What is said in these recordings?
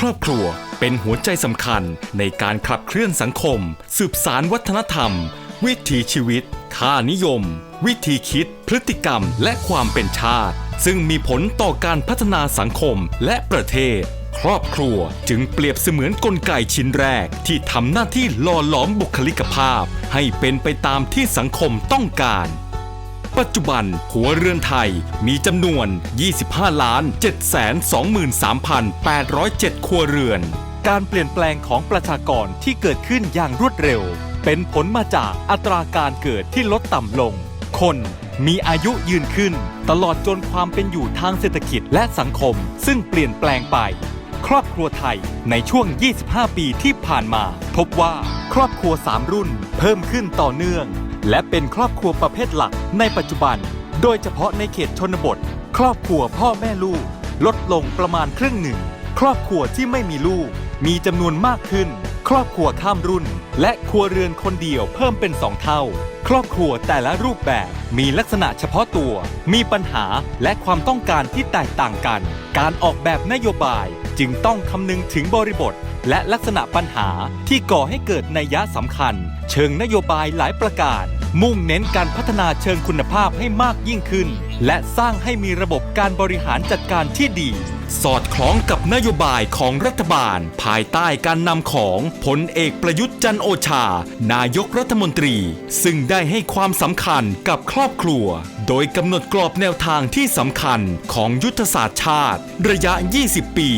ครอบครัวเป็นหัวใจสำคัญในการขับเคลื่อนสังคม สืบสารวัฒนธรรม วิถีชีวิต ค่านิยม วิธีคิด พฤติกรรม และความเป็นชาติ ซึ่งมีผลต่อการพัฒนาสังคมและประเทศ ครอบครัวจึงเปรียบเสมือนกลไกชิ้นแรก ที่ทำหน้าที่หล่อหลอมบุคลิกภาพ ให้เป็นไปตามที่สังคมต้องการ ปัจจุบันหัวเรือนไทยมีจำนวน 25 ล้าน 723,807 ครัวเรือน การเปลี่ยนแปลงของประชากรที่เกิดขึ้นอย่างรวดเร็ว เป็นผลมาจากอัตราการเกิดที่ลดต่ำลง คนมีอายุยืนขึ้น ตลอดจนความเป็นอยู่ทางเศรษฐกิจและสังคม ซึ่งเปลี่ยนแปลงไป ครอบครัวไทยในช่วง 25 ปีที่ผ่านมา พบว่าครอบครัว 3 รุ่น เพิ่มขึ้นต่อเนื่อง และเป็นครอบครัวประเภทหลักในปัจจุบัน โดยเฉพาะในเขตชนบท ครอบครัวพ่อแม่ลูก ลดลงประมาณครึ่งหนึ่ง ครอบครัวที่ไม่มีลูก มีจำนวนมากขึ้น ครอบครัวข้ามรุ่น และครัวเรือนคนเดียวเพิ่มเป็นสองเท่า ครอบครัวแต่ละรูปแบบมีลักษณะเฉพาะตัว มีปัญหาและความต้องการที่แตกต่างกัน การออกแบบนโยบาย จึงต้องคำนึงถึงบริบท และลักษณะปัญหาที่ก่อให้เกิดนัยยะสำคัญ เชิงนโยบายหลายประการ มุ่งเน้นการพัฒนาเชิงคุณภาพให้มากยิ่งขึ้น และสร้างให้มีระบบการบริหารจัดการที่ดี สอดคล้องกับนโยบายของรัฐบาล ภายใต้การนำของพลเอกประยุทธ์จันโอชา นายกรัฐมนตรี ซึ่งได้ให้ความสำคัญกับครอบครัว โดยกำหนดกรอบแนวทางที่สำคัญของยุทธศาสตร์ชาติ ระยะ 20 ปี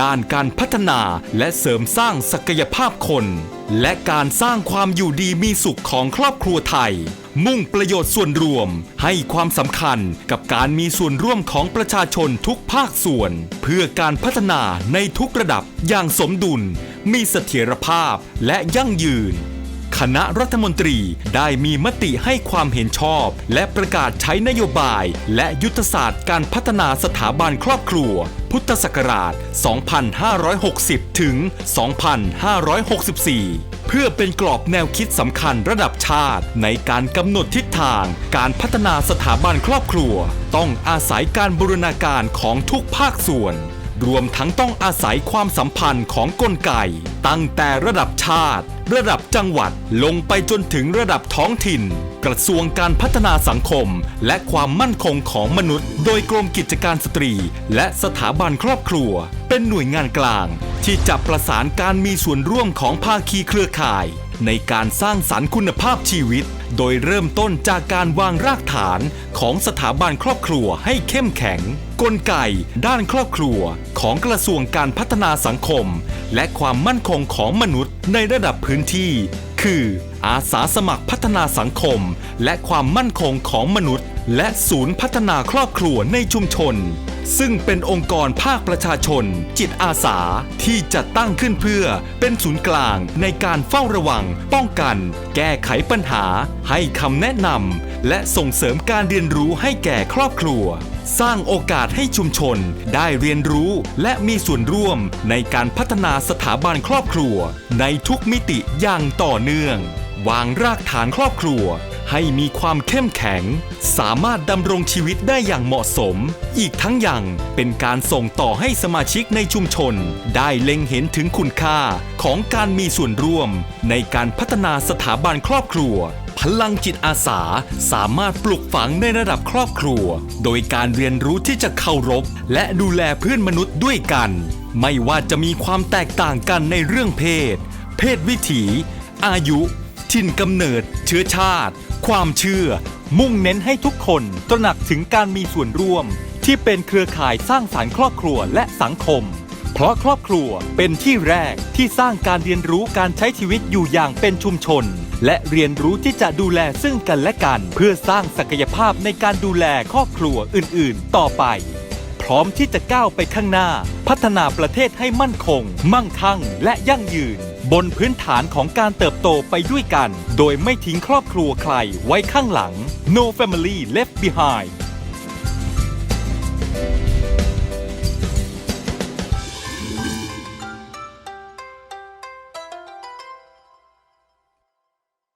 ด้านการพัฒนาและเสริมสร้างศักยภาพคน และการสร้างความอยู่ดีมีสุขของครอบครัวไทย มุ่งประโยชน์ส่วนรวม ให้ความสำคัญกับการมีส่วนร่วมของประชาชนทุกภาคส่วน เพื่อการพัฒนาในทุกระดับอย่างสมดุล มีเสถียรภาพและยั่งยืน คณะรัฐมนตรีได้มีมติให้ความเห็นชอบ และประกาศใช้นโยบาย และยุทธศาสตร์การพัฒนาสถาบันครอบครัว พุทธศักราช 2560 ถึง 2564 เพื่อเป็นกรอบแนวคิดสำคัญระดับชาติ ในการกำหนดทิศทาง การพัฒนาสถาบันครอบครัว ต้องอาศัยการบูรณาการของทุกภาคส่วน รวมทั้งต้องอาศัยความสัมพันธ์ของกลไก ตั้งแต่ระดับชาติ ระดับจังหวัดลงไปจนถึงระดับท้องถิ่น กระทรวงการพัฒนาสังคม และความมั่นคงของมนุษย์ โดยกรมกิจการสตรี และสถาบันครอบครัว เป็นหน่วยงานกลาง ที่จะประสานการมีส่วนร่วมของภาคีเครือข่าย ในการสร้างสรรค์คุณภาพชีวิต โดยเริ่มต้นจากการวางรากฐานของสถาบันครอบครัวให้เข้มแข็ง กลไกด้านครอบครัวของกระทรวงการพัฒนาสังคม และความมั่นคงของมนุษย์ในระดับพื้นที่ คือ อาสาสมัครพัฒนาสังคม และความมั่นคงของมนุษย์ และศูนย์พัฒนาครอบครัวในชุมชน ซึ่งเป็นองค์กรภาคประชาชน จิตอาสาที่จะตั้งขึ้นเพื่อเป็นศูนย์กลางในการเฝ้าระวัง ป้องกัน แก้ไขปัญหา ให้คำแนะนำและส่งเสริมการเรียนรู้ให้แก่ครอบครัว สร้างโอกาสให้ชุมชนได้เรียนรู้และมีส่วนร่วมในการพัฒนาสถาบันครอบครัว ในทุกมิติอย่างต่อเนื่อง วางรากฐานครอบครัว ให้มีความเข้มแข็ง สามารถดำรงชีวิตได้อย่างเหมาะสม อีกทั้งยังเป็นการส่งต่อให้สมาชิกในชุมชน ได้เล็งเห็นถึงคุณค่าของการมีส่วนร่วม ในการพัฒนาสถาบันครอบครัวพลังจิตอาสาสามารถปลูกฝังในระดับครอบครัว โดยการเรียนรู้ที่จะเคารพ และดูแลเพื่อนมนุษย์ด้วยกัน ไม่ว่าจะมีความแตกต่างกันในเรื่องเพศ เพศวิถี อายุ ถิ่นกำเนิด เชื้อชาติ ความเชื่อ มุ่งเน้นให้ทุกคนตระหนักถึงการมีส่วนร่วม ที่เป็นเครือข่ายสร้างสารรค์ครอบครัวและสังคม เพราะครอบครัวเป็นที่แรกที่สร้างการเรียนรู้การใช้ชีวิตอยู่อย่างเป็นชุมชน และเรียนรู้ที่จะดูแลซึ่งกันและกัน เพื่อสร้างศักยภาพในการดูแลครอบครัวอื่น ๆ ต่อไป พร้อมที่จะก้าวไปข้างหน้า พัฒนาประเทศให้มั่นคง มั่งคั่ง และยั่งยืน บนพื้นฐานของการเติบโตไปด้วยกัน โดยไม่ทิ้งครอบครัวใครไว้ข้างหลัง No Family Left Behind